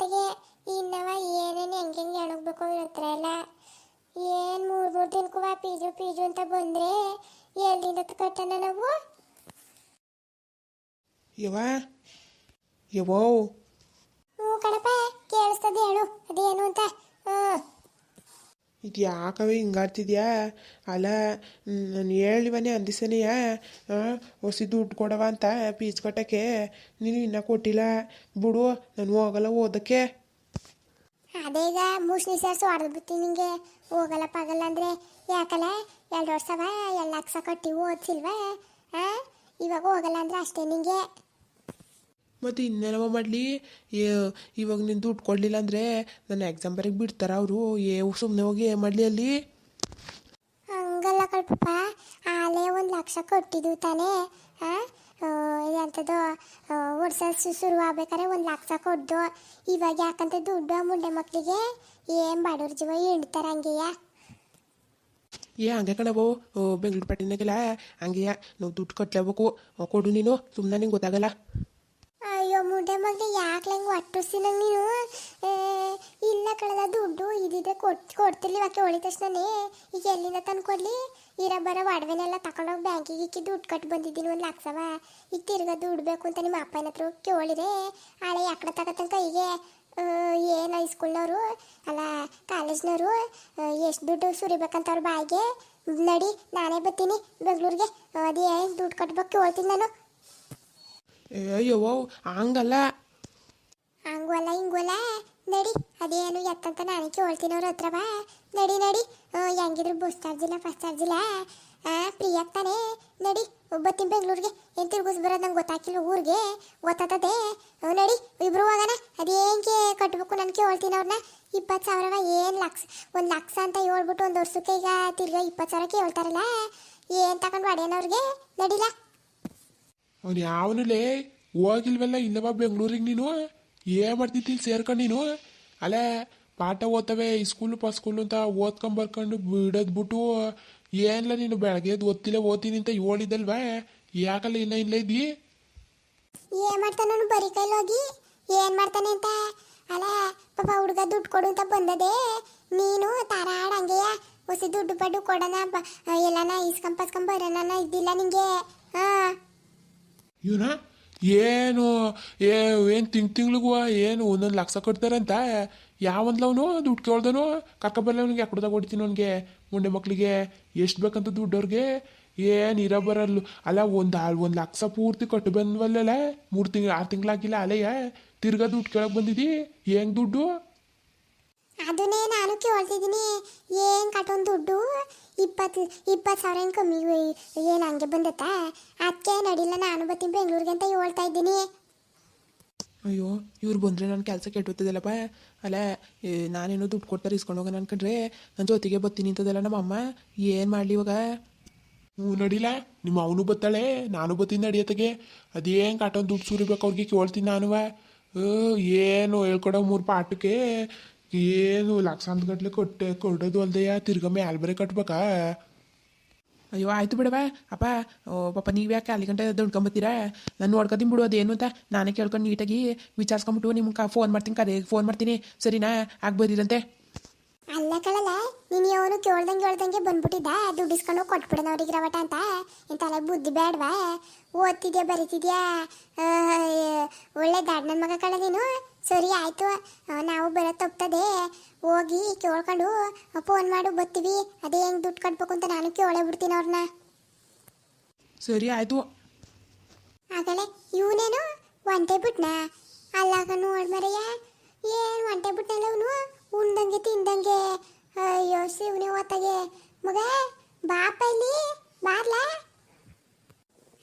ಅತ್ತಗೆ ಇನ್ನವ ಏನೇನು ಹೆಂಗೆ ಹೆಂಗೆ ಎಣಗ್ಬೇಕು ಹೇಳ್ತಾರ ಎಲ್ಲ ಏನು ಮೂರು ಮೂರು ದಿನಕ್ಕೂ ಪೀಜು ಪೀಜು ಅಂತ ಬಂದರೆ ಎಲ್ಲಿಂದ ಕಟ್ಟಣ ನಾವು? ಯವ್ವ ಯವ್ವೋ. ಹ್ಞೂ ಕಣಪ್ಪ ಕೇಳಿಸ್ತದೆ ಹೇಳು ಅದೇನು ಅಂತ? ಹಾಂ ಇದು ಯಾಕವೇ ಹಿಂಗಾಡ್ತಿದ್ಯಾ ಅಲ್ಲ ನಾನು ಹೇಳಿವನೇ ಅಂದಿಸನೆಯ? ಹೊಸಿ ದುಡ್ಡು ಕೊಡವ ಅಂತ ಪೀಚ್ ಕಟ್ಟಕ್ಕೆ? ನೀನು ಇನ್ನೂ ಕೊಟ್ಟಿಲ್ಲ. ಬಿಡು, ನಾನು ಹೋಗಲ್ಲ ಓದಕ್ಕೆ. ಅದೇ ಈಗ ಮುಸ್ಲಿ ಸೇರಿಸಿ ನಿಂಗೆ. ಹೋಗಲ್ಲ ಪಾಗಲ್ಲ ಅಂದರೆ ಯಾಕಲ್ಲ? ಎರಡು ವರ್ಷವ ಎರಡು ಲಕ್ಷ ಕಟ್ಟಿ ಓದಿಸಿಲ್ವಾ? ಇವಾಗ ಹೋಗಲ್ಲ ಅಂದ್ರೆ ಅಷ್ಟೇ ನಿಂಗೆ. ಮತ್ತು ಇನ್ನೇನವ ಮಾಡಲಿ? ಇವಾಗ ನೀನು ದುಡ್ಡು ಕೊಡಲಿಲ್ಲ ಅಂದರೆ ನನ್ನ ಎಕ್ಸಾಮ್ ಬರೀಗೆ ಬಿಡ್ತಾರ ಅವರು. ಏ ಸುಮ್ಮನೆ ಹೋಗಿ ಏನು ಮಾಡಲಿ ಅಲ್ಲಿ? ಹಂಗಲ್ಲ ಕಳ್ಪಪ್ಪ. ಆಲೇ ಒಂದು ಲಕ್ಷ ಕೊಟ್ಟಿದ್ದು ತಾನೇ. ಎಂಥದ್ದು ವರ್ಷ ಶುರು ಆಗ್ಬೇಕಾದ್ರೆ ಒಂದು ಲಕ್ಷ ಕೊಡ್ದು. ಇವಾಗ ಯಾಕಂತ ದುಡ್ಡು ಮುಂಡೆ ಮಕ್ಕಳಿಗೆ ಏನು ಬಡವ್ರ ಜೀವ ಹಿಂಡ್ತಾರ ಹಂಗೆಯ? ಏ ಹಂಗೆ ಕಣವು ಬೆಂಗಳೂರು ಪಟ್ಟಿನಾಗೆಲ್ಲ ಹಂಗೆಯ. ನಾವು ದುಡ್ಡು ಕಟ್ಟಲೇಬೇಕು ಕೊಡು ನೀನು. ಸುಮ್ಮನೆ ನಿಂಗೆ ಗೊತ್ತಾಗಲ್ಲ. ಅಯ್ಯೋ ಮುಂಡೆ ಮಗನಿಗೆ ಯಾಕೆ ನಂಗೆ ಒಟ್ಟುಸಿ ನಂಗೆ ನೀನು? ಇಲ್ಲ ಕಳೆದ ದುಡ್ಡು ಇದಿದೆ ಕೊಟ್ಟು ಕೊಡ್ತಿರ್ಲಿ ಹೊಳಿ ತಕ್ಷಣನೇ. ಈಗ ಎಲ್ಲಿಂದ ತಂದು ಕೊಡ್ಲಿ? ಇರ ಬರೋ ಒಡವೆನೆಲ್ಲ ತಗೊಂಡೋಗಿ ಬ್ಯಾಂಕಿಗೆ ಇಕ್ಕಿ ದುಡ್ಡು ಕಟ್ಟು ಬಂದಿದ್ದೀನಿ ಒಂದು ಲಕ್ಷವ. ಈಗ ತಿರ್ಗ ದುಡ್ಡು ಬೇಕು ಅಂತ ನಿಮ್ಮ ಅಪ್ಪನ ಹತ್ರ ಕೇಳಿದೆ. ಹಳೆ ಯಾಕಡೆ ತಗತನ ಕೈಗೆ ಏನು ಹೈಸ್ಕೂಲ್ನವರು ಅಲ್ಲ ಕಾಲೇಜ್ನವರು ಎಷ್ಟು ದುಡ್ಡು ಸುರಿಬೇಕಂತ ಅವ್ರ ಬಾಯಿಗೆ? ನಡಿ, ನಾನೇ ಬರ್ತೀನಿ, ಬೆಂಗಳೂರಿಗೆ. ಅದೇ, ದುಡ್ಡು ಕಟ್ಬೇಕು ಕೇಳ್ತೀನಿ ನಾನು. ಯವ್ವ ಹಂಗಲ್ಲ. ಹಂಗೂ ಅಲ್ಲ ನಡಿ, ಅದೇನು ಎತ್ತಂತ ನಾನು ಕೇಳ್ತೀನಿ ಅವ್ರ ಹತ್ರ ಬಾ. ನಡಿ ನಡಿ. ಹೆಂಗಿದ್ರು ಬಸ್ ಚಾರ್ಜ್ ಇಲ್ಲ ಫಸ್ಟ್ ಚಾರ್ಜ್ ಇಲ್ಲ. ಫ್ರೀ ಆಗ್ತಾನೆ ನಡಿ ಬರ್ತೀನಿ ಬೆಂಗಳೂರಿಗೆ. ಏನು ತಿರುಗಿಸ್ ಬರೋದು ನಂಗೆ ಗೊತ್ತಾಕಿಲ್ಲ ಊರಿಗೆ. ಗೊತ್ತಾತದೆ ನಡಿ, ಇಬ್ರು ಹೋಗೋಣ. ಅದೇಂಗೆ ಕಟ್ಟಬೇಕು ನಾನು ಕೇಳ್ತೀನಿ ಅವ್ರನ್ನ ಇಪ್ಪತ್ತು ಸಾವಿರವ ಏನು ಲಕ್ಷ? ಒಂದು ಲಕ್ಷ ಅಂತ ಹೇಳ್ಬಿಟ್ಟು ಒಂದು ವರ್ಷಕ್ಕೆ ಈಗ ತಿರ್ಗಾ ಇಪ್ಪತ್ತು ಸಾವಿರ ಕೇಳ್ತಾರಲ್ಲ. ಏನು ತಗೊಂಡು ಅಡೇನವ್ರಿಗೆ ನಡಿಲ್ಲ ಅವ್ನು ಯಾವನಲ್ಲೇ ಹೋಗಿಲ್ವಲ್ಲ ಇನ್ನೊಬ್ಬ ಬೆಂಗಳೂರಿಗೆ ನೀನು? ಏ ಮಾಡ್ತಿದ್ದಿ ಸೇರ್ಕೊಂಡು ನೀನು? ಅಲ್ಲೇ, ಪಾಠ ಓದ್ತವೆ ಸ್ಕೂಲು ಪ ಸ್ಕೂಲು ಅಂತ ಓದ್ಕೊಂಡ್ ಬರ್ಕೊಂಡು ಬಿಡೋದ್ ಬಿಟ್ಟು ಏನಿಲ್ಲ ನೀನು ಬೆಳಗ್ಗೆ ಓದ್ತಿಲ್ಲ, ಓದ್ತೀನಿ ಅಂತ ಹೇಳಿದಲ್ವಾ? ಯಾಕಲ್ಲ ಇಲ್ಲ ಇಲ್ಲ ಇದ್ದಿ? ಏನ್ ಮಾಡ್ತಾನ ಬರೀ ಕೈಲಿ ಹೋಗಿ. ಏನ್ ಮಾಡ್ತಾನೆ ಅಂತ? ಅಲ್ಲ, ಪಾಪ ಹುಡುಗ ದುಡ್ಡು ಕೊಡು ಅಂತ ಬಂದದೆ. ನೀನು ತಾರಾಡ್ ಹೊಸ ದುಡ್ಡು ಪಡ್ಡು ಕೊಡೋಣ ಎಲ್ಲನ ಇಸ್ಕೊಂಡ್ ಪಸ್ಕೊಂಡ್ ಇದ್ದಿಲ್ಲ ನಿಂಗೆ? ಹಾ. ಇವನ? ಏನು, ಏ, ಏನು ತಿಂಗ್ ತಿಂಗ್ಳಿಗೂ, ಏನು ಒಂದೊಂದು ಲಕ್ಷ ಕೊಡ್ತಾರಂತ? ಯಾವಂದ್ಲ ಅವನು? ದುಡ್ಡು ಕೇಳ್ದನು? ಕರ್ಕೊಬರ್ಲ ಅವ್ನಿಗೆ ಯಾಕೆ ಕೊಡ್ದಾಗ ಕೊಡ್ತೀನಿ ಅವ್ನಿಗೆ. ಮುಂಡೆ ಮಕ್ಕಳಿಗೆ ಎಷ್ಟು ಬೇಕಂತ ದುಡ್ಡು ಅವ್ರಿಗೆ? ಏನು ಇರೋ ಬರಲ್ಲ. ಅಲ್ಲ, ಒಂದು ಒಂದು ಲಕ್ಷ ಪೂರ್ತಿ ಕಟ್ಟು ಬಂದ್ವಲ್ಲ ಮೂರು ತಿಂಗಳು, ಆರು ತಿಂಗಳಾಗಿಲ್ಲ ಅಲೆಯ ತಿರ್ಗಾ ದುಡ್ಡು ಕೇಳಕ್ಕೆ ಬಂದಿದ್ದಿ ಹೆಂಗೆ ದುಡ್ಡು? ಅದನ್ನೇ ನಾನು ಕೇಳ್ತಿದ್ದೀನಿ. ಏನ್ ಕಟ್ಟೊಂದು ದುಡ್ಡು? ಇಪ್ಪತ್ತು ಇಪ್ಪತ್ತು ಸಾವಿರ ಏನು ಕಮ್ಮಿ ಏನು ಹಂಗೆ ಬಂದತ್ತ? ಅದಕ್ಕೆ ನಡಿಲ್ಲ, ನಾನು ಬರ್ತೀನಿ ಬೆಂಗಳೂರಿಗೆ ಅಂತ ಹೇಳ್ತಾ ಇದ್ದೀನಿ. ಅಯ್ಯೋ, ಇವ್ರು ಬಂದರೆ ನನ್ನ ಕೆಲಸ ಕೆಟ್ಟೋಗ್ತದಲ್ಲಪ್ಪ. ಅಲ್ಲ ನಾನೇನೋ ದುಡ್ಡು ಕೊಡ್ತಾರೆ ಇಸ್ಕೊಂಡು ಹೋಗೋಣ ಅನ್ಕೊಂಡ್ರೆ ನನ್ನ ಜೊತೆಗೆ ಬರ್ತೀನಿ ಅಂತದಲ್ಲ ನಮ್ಮ ಅಮ್ಮ. ಏನು ಮಾಡಲಿ ಇವಾಗ? ಹ್ಞೂ ನಡಿಲ್ಲ ನಿಮ್ಮ ಅವನು ಬತ್ತಾಳೆ ನಾನು ಬತ್ತೀನಿ ನಡಿಯತ್ತಗೆ. ಅದೇನು ಕಾಟೊಂದು ದುಡ್ಡು ಸುರಿಬೇಕು ಅವ್ರಿಗೆ ಕೇಳ್ತೀನಿ ನಾನು ಏನು ಹೇಳ್ಕೊಡೋ ಮೂರು ಪಾಠಕ್ಕೆ. ಏನು ಲಕ್ಷಾಂತ ಗಟ್ಲೆ ಕೊಟ್ಟೆ, ಕೊಡೋದು ಅಲ್ದೆಯ ತಿರ್ಗ ಮ್ಯಾಲ್ ಬರೀ ಕಟ್ಬೇಕಾ? ಅಯ್ಯೋ, ಆಯ್ತು ಬಿಡವ ಅಪ್ಪ, ಓ, ಪಾಪ ನೀವು ಯಾಕೆ ಅಲ್ಲಿ ಗಂಟೆ ದುಡ್ಕೊಂಬತ್ತೀರಾ? ನಾನು ನೋಡ್ಕೊತೀನಿ ಬಿಡು, ಅದೇನು ಅಂತ ನಾನೇ ಕೇಳ್ಕೊಂಡು ನೀಟಾಗಿ ವಿಚಾರಿಸ್ಕೊಂಬಿಟ್ಟು ನಿಮ್ಗೆ ಫೋನ್ ಮಾಡ್ತೀನಿ ಕರೆ ಫೋನ್ ಮಾಡ್ತೀನಿ. ಸರಿನಾ? ಆಗ್ಬೋದಿರಂತೆ ಅಲ್ಲ ಕಳಲ್ಲ ನೀನು ಅವನು ಕೇಳ್ದಂಗೆ ಕೇಳ್ದಂಗೆ ಬಂದ್ಬಿಟ್ಟಿದ್ದ? ದುಡ್ಡು ಇಸ್ಕೊಂಡು ಕೊಟ್ಬಿಡೋಣ ರವಟ ಅಂತ. ಇಂಥಲ್ಲ ಬುದ್ಧಿ ಬೇಡವಾ ಓದ್ತಿದ್ಯಾ, ಬರೀತಿದ್ಯಾ? ಒಳ್ಳೆ ದಾಡ್ ನನ್ನ ಮಗ ಕಳ ನೀನು. ಸರಿ ಆಯ್ತು. ನಾವು ಬರೋ ತಪ್ತದೆ. ಹೋಗಿ ಕೇಳ್ಕೊಂಡು ಫೋನ್ ಮಾಡು ಬರ್ತೀವಿ. ಅದೇ ಹೆಂಗೆ ದುಡ್ಡು ಕಟ್ಬೇಕು ಅಂತ ನಾನು ಕೇಳೇ ಬಿಡ್ತೀನಿ ಅವ್ರನ್ನ ಸರಿ ಆಯಿತು. ಆಗಲೇ ಇವನೇನು ಒಂಟೆ ಬಿಟ್ನಾ ಅಲ್ಲಾಗ ನೋಡ್ಮರಯ್ಯ ಏನು ಒಂಟೆ ಬಿಟ್ನಲ್ಲ ಅವನು ಉಂಡಂಗೆ ತಿಂದಂಗೆ? ಅಯ್ಯೋ ಶಿವನೇ ಓತಾಗೆ ಮಗ ಬಾಪ ಇಲ್ಲಿ. ಬಾರ್ಲ?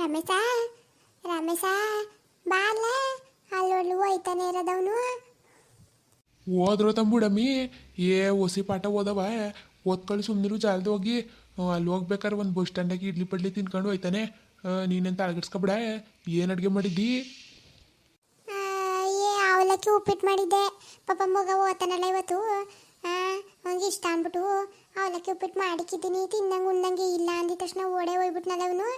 ರಮೇಶ? ರಮೇಶ? ಬಾರ್ಲಾ? ಹೋಯ್ತಾನೆ ಇರೋದವನು. ಓದ್ರೋ ತಂಬುಡಮ್ಮಿ ಏ ಹೊಸಿ ಪಾಠ ಓದವ ಓದ್ಕೊಳ್ಳಿ ಸುಮ್ಮನಿರು ಜಾಲದ ಹೋಗಿ. ಅಲ್ಲಿ ಹೋಗ್ಬೇಕಾದ್ರೆ ಒಂದು ಬಸ್ ಸ್ಟ್ಯಾಂಡಾಗಿ ಇಡ್ಲಿ ಪಡ್ಲಿ ತಿನ್ಕೊಂಡು ಹೋಯ್ತಾನೆ. ನೀನೆಂತ ಅಳಗಡ್ಸ್ಕೊಬಿಡ ಏನು ಅಡುಗೆ ಮಾಡಿದ್ದಿ? ಅವಲಕ್ಕಿ ಉಪ್ಪಿಟ್ಟು ಮಾಡಿದ್ದೆ. ಪಾಪ ಮಗ ಓದ್ತಾನಲ್ಲ ಇವತ್ತು. ಹಂಗೆ ಇಷ್ಟ ಅಂದ್ಬಿಟ್ಟು ಅವಲಕ್ಕಿ ಉಪ್ಪಿಟ್ಟು ಮಾಡಿಕ್ಕಿದ್ದೀನಿ ತಿನ್ನಂಗೆ ಉಣ್ಣಂಗೆ ಇಲ್ಲ ಅಂದಿದ ತಕ್ಷಣ ಓಡೇ ಹೋಗ್ಬಿಟ್ನಲ್ಲ ಅವನು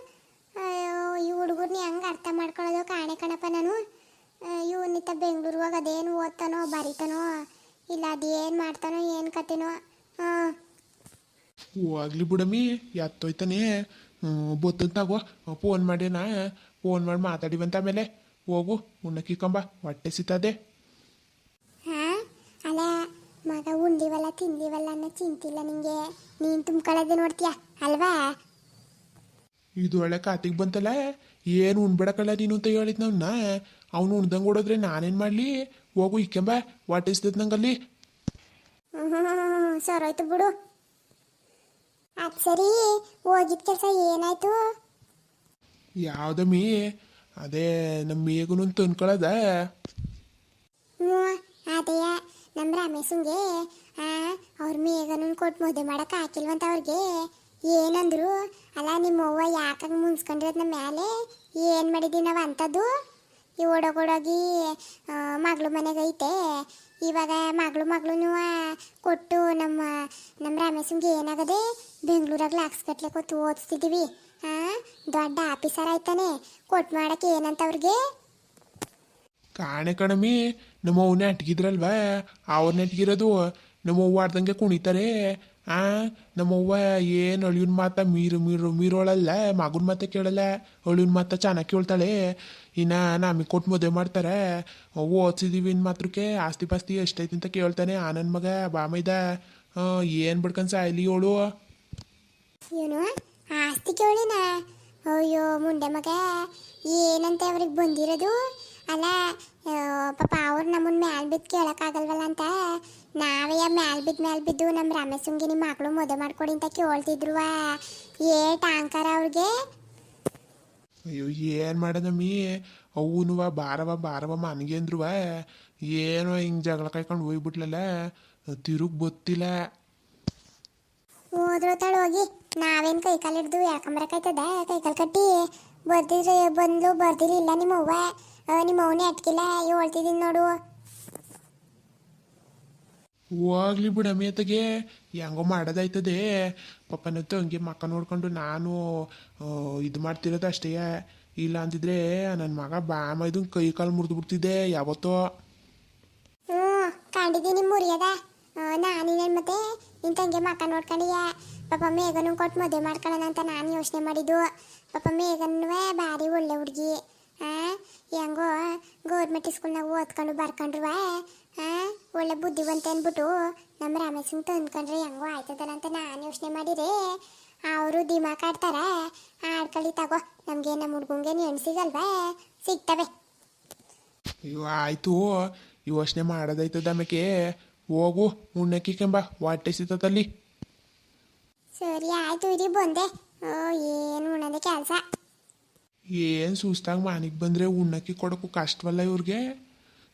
ಅಯ್ಯೋ ಈ ಹುಡುಗರ್ನ ಹೆಂಗೆ ಅರ್ಥ ಮಾಡ್ಕೊಳ್ಳೋದು ಕಾಣೆ ಕಣಪ್ಪ ನಾನು. ಇವನಿತ್ತ ಬೆಂಗಳೂರು ಹೋಗಿ ಅದೇನು ಓದ್ತಾನೋ ಬರಿತಾನೋ ಇಲ್ಲ ಅದೇನು ಮಾಡ್ತಾನೋ ಏನು ಕತೆನೋ ಹಾಂ. ಹೋಗ್ಲಿ ಬಿಡಮ್ಮಿ ಎತ್ತೋಯ್ತಾನೆ ಬೊತ್ತಂತಾಗೋ ಫೋನ್ ಮಾಡ್ಯಾನ ಫೋನ್ ಮಾಡಿ ಮಾತಾಡಿವಂತ ಆಮೇಲೆ. ಹೋಗು ಉಣ್ಣಕ್ಕಿಕ್ಕಂಬ ಹೊಟ್ಟೆ ಸಿತದೆ. ಹಾಂ? ಅಲ್ಲ ಮಗ ಉಂಡಿವಲ್ಲ ತಿಂದಿವಲ್ಲ ಅನ್ನೋ ಚಿಂತಿಲ್ಲ ನಿಂಗೆ. ನೀನು ತುಂಬ್ಕೊಳ್ಳೋದು ನೋಡ್ತೀಯ ಅಲ್ವಾ? ಇದು ಒಳ್ಳೆ ಕಾತಿಗೆ ಬಂತಲ್ಲ ಏನು ಉಣ್ಬೇಡ ಕಳ್ಳ ನೀನು ಅಂತ ಹೇಳಿದ್ ನವ್ನ. ಅವ್ನು ಉಣ್ದಂಗೆ ಓಡೋದ್ರೆ ನಾನೇನು ಮಾಡಲಿ? ಹೋಗು ಇಕ್ಕೆಂಬ ನಂಗೆ ನಂಗಲ್ಲಿ? ಸರ್ ಆಯ್ತು ಬಿಡು. ಅದು ಸರಿ ಹೋಗಿದ್ ಕೆಲಸ ಏನಾಯ್ತು? ಯಾವ್ದಮ್ಮಿ ಅದೇ ನಮ್ಮ ಮೇಗುನು ತಂದ್ಕೊಳ್ಳೋದ ಹ್ಞೂ ಅದೇಯ ನಮ್ಮ ರಮೇಶಂಗೆ ಅವ್ರ ಮೇಗನು ಕೊಟ್ಟು ಮದುವೆ ಮಾಡಕ್ಕೆ ಹಾಕಿಲ್ವಂತ ಅವ್ರಿಗೆ. ಏನಂದ್ರು ಅಲ್ಲ ನಿಮ್ಮ ಅವ್ವ ಯಾಕಂಗೆ ಮುನ್ಸ್ಕೊಂಡಿರೋದು ನಮ್ಮ ಮೇಲೆ ಏನು ಮಾಡಿದ್ದೀವಿ ನಾವು ಅಂಥದ್ದು? ಈ ಓಡೋಗೋಡೋಗಿ ಮಗಳು ಮನೆಗೆ ಐತೆ. ಇವಾಗ ಮಗಳು ಮಗಳೂ ಕೊಟ್ಟು ನಮ್ಮ ನಮ್ಮ ರಮೇಶಂಗೆ ಏನಾಗದೆ ಬೆಂಗಳೂರಾಗ ಲಾಕ್ಸ್ ಕಟ್ಲೆ ಕೊತ್ತು ಓದಿಸ್ತಿದ್ದೀವಿ. ಹಾಂ ದೊಡ್ಡ ಆಫೀಸರ್ ಆಯ್ತಾನೆ. ಕೊಟ್ಟು ಮಾಡಕ್ಕೆ ಏನಂತ ಅವ್ರಿಗೆ? ಕಾಣೆ ಕಣಮಿ, ನಮ್ಮ ಅವನೇ ಅಟ್ಗಿದ್ರಲ್ವ ಅವ್ರನ್ನ ಅಟ್ಗಿರೋದು ನಮ್ಮ ಅವ್ವ ಆಡ್ದಂಗೆ ಕುಣಿತಾರೆ. ಆ ನಮ್ಮವ್ವ ಏನು ಅಳಿಯನ್ ಮಾತ ಮೀರು ಮೀರು, ಮೀರೋಳಲ್ಲ, ಮಗನ ಮಾತ ಕೇಳಲ್ಲ, ಅಳಿಯನ್ ಮಾತ ಚೆನ್ನಾಗಿ ಕೇಳ್ತಾಳೆ. ಇನ್ನ ನಮಗೆ ಕೊಟ್ಟು ಮದುವೆ ಮಾಡ್ತಾರೆ. ಓದ್ಸಿದೀವಿ ಇನ್ ಮಾತ್ರಕ್ಕೆ ಆಸ್ತಿ ಪಾಸ್ತಿ ಎಷ್ಟೈತಿ ಅಂತ ಕೇಳ್ತಾನೆ. ಆ ಮಗ ಬಾಮೈದ ಏನು ಬಿಡ್ಕೊಂಡ್ ಸಾಯ್ಲಿ ಅವಳು? ಏನು, ಆಸ್ತಿ ಕೇಳಿನ? ಅಯ್ಯೋ, ಮುಂಡೆ ಮಗ, ಏನಂತ ಅವ್ರಿಗೆ ಬಂದಿರೋದು? ಅಲ್ಲ ಪಾಪ ಅವ್ರು ನಮ್ಮನ್ನ ಮ್ಯಾಲ್ ಬಿದ್ದು ಕೇಳೋಕ್ಕಾಗಲ್ವಲ್ಲ ಅಂತ? ನಾವೇ ಮ್ಯಾಲ್ ಬಿದ್ದ ಮ್ಯಾಲ್ ಬಿದ್ದು ನಮ್ಮ ರಮೇಶಂಗೆ ನಿಮ್ಮ ಮಕ್ಕಳು ಮದುವೆ ಮಾಡ್ಕೊಡಿ ಅಂತ ಕೇಳ್ತಿದ್ರು ಏಟ್ ಅಹಂಕಾರ ಅವ್ರಿಗೆ? ಅಯ್ಯೋ ಏನು ಮಾಡೋದಮ್ಮಿ ಅವನುವ ಬಾರವ ಬಾರವ ಮನೆಗೆ ಅಂದ್ರುವ ಏನೋ ಹಿಂಗೆ ಜಗಳ ಕಾಯ್ಕೊಂಡು ಹೋಗ್ಬಿಟ್ಲಲ್ಲ. ತಿರುಗ್ ಗೊತ್ತಿಲ್ಲ ಹೋದ್ರು ತಾಳು ಹೋಗಿ. ನಾವೇನು ಕೈಕಾಲು ಹಿಡ್ದು ಯಾಕಂಬರಕಾಯ್ತದ ಕೈಕಾಲು ಕಟ್ಟಿ. ಬರ್ದಿದ್ರೆ ಬಂದ್ಲು ಬರ್ದಿಲ್ಲ ನಿಮ್ಮ ಅವ್ವ ನಿಮ್ಮ ಅವನೇ ಅಟ್ಕಿಲ್ಲ. ಹೇಳ್ತಿದ್ದೀನಿ ನೋಡು. ಹೋಗ್ಲಿ ಬಿಡ ಮೇತಗೆ ಹೆಂಗೋ ಮಾಡೋದಾಯ್ತದೆ. ಪಪ್ಪನ ತಂಗಿ ಮಕ್ಕ ನೋಡ್ಕೊಂಡು ನಾನು ಇದು ಮಾಡ್ತಿರೋದು ಅಷ್ಟೇ. ಇಲ್ಲ ಅಂದಿದ್ರೆ ನನ್ನ ಮಗ ಬಾಮ ಇದು ಕೈ ಕಾಲು ಮುರಿದು ಬಿಡ್ತಿದ್ದೆ ಯಾವತ್ತೋ. ಹ್ಞೂ ಕಂಡಿದ್ದೀನಿ ಮುರಿಯದ. ನಾನಿನ ಮತ್ತೆ? ನಿನ್ನ ತಂಗಿ ಮಕ್ಕ ನೋಡ್ಕೊಂಡಿಯ? ಪಾಪ ಮೇಘನು ಕೊಟ್ಟು ಮದುವೆ ಮಾಡ್ಕೊಳ್ಳೋಣ ಅಂತ ನಾನು ಯೋಚನೆ ಮಾಡಿದ್ದು. ಪಾಪ ಮೇಘನ್ನುವೆ ಭಾರಿ ಒಳ್ಳೆ ಹುಡುಗಿ. ಹಾಂ ಹೆಂಗೋ ಗೌರ್ಮೆಂಟ್ ಸ್ಕೂಲ್ನಾಗ ಓದ್ಕೊಂಡು ಬರ್ಕೊಂಡ್ರುವ. ಹಾಂ ಒಳ್ಳೆ ಬುದ್ಧಿವಂತ ಅಂದ್ಬಿಟ್ಟು ನಮ್ಮ ರಮೇಶನ್ ತಂದ್ಕೊಂಡ್ರೆ ಹೆಂಗೋ ಆಯ್ತದಲ್ಲ ಅಂತ ನಾನು ಯೋಚನೆ ಮಾಡಿರೆ. ಅವರು ದಿಮಾಕ್ ಆಡ್ತಾರ. ಆಡ್ಕೊಳ್ಳಿ ತಗೋ ನಮಗೆ ನಮ್ಮ ಹುಡ್ಗಂಗೆ ಹೆಣ್ಣು ಸಿಗಲ್ವಾ ಸಿಗ್ತವೆ. ಇವ ಆಯ್ತು. ಯೋಚನೆ ಮಾಡೋದಾಯ್ತದ ಆಮೇಲೆ ಹೋಗು ಉಣ್ಣಕ್ಕಿಕೆಂಬ ಹೊಟ್ಟೆ ಸಿಗ್ತದಲ್ಲಿ. ಸರಿ ಆಯ್ತು ಇರಿ ಬಂದೆ. ಓ ಏನು ಉಣ್ಣದ ಕೆಲಸ? ಏನು ಸುಸ್ತಾಗಿ ಮನೆಗೆ ಬಂದರೆ ಉಣ್ಣಕ್ಕಿ ಕೊಡೋಕ್ಕೂ ಕಷ್ಟವಲ್ಲ ಇವ್ರಿಗೆ?